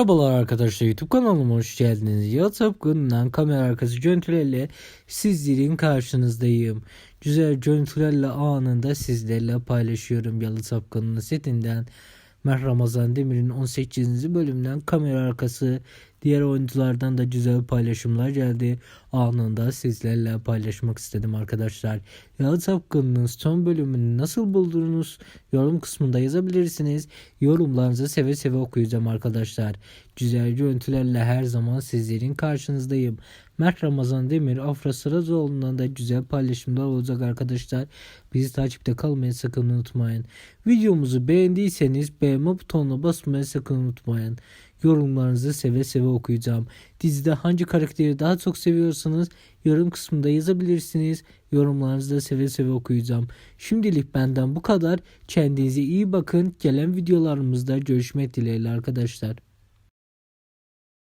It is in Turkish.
Merhabalar arkadaşlar YouTube kanalıma hoş geldiniz. YouTube kanalından kamera arkası görüntülerle sizlerin karşınızdayım. Güzel görüntülerle anında sizlerle paylaşıyorum. Yalı Sapkan'ın setinden Mer Ramazan Demir'in 18. bölümünden kamera arkası diğer oyunculardan da güzel paylaşımlar geldi. Anında sizlerle paylaşmak istedim arkadaşlar. Yalı Sapkan'ın son bölümünü nasıl buldunuz? Yorum kısmında yazabilirsiniz. Yorumlarınızı seve seve okuyacağım arkadaşlar. Güzel görüntülerle her zaman sizlerin karşınızdayım. Mert Ramazan Demir, Afra Saracoğlu'ndan da güzel paylaşımlar olacak arkadaşlar. Bizi takipte kalmayı sakın unutmayın. Videomuzu beğendiyseniz beğenme butonuna basmayı sakın unutmayın. Yorumlarınızı seve seve okuyacağım. Dizide hangi karakteri daha çok seviyorsanız yorum kısmında yazabilirsiniz. Yorumlarınızı da seve seve okuyacağım. Şimdilik benden bu kadar. Kendinize iyi bakın. Gelen videolarımızda görüşmek dileğiyle arkadaşlar.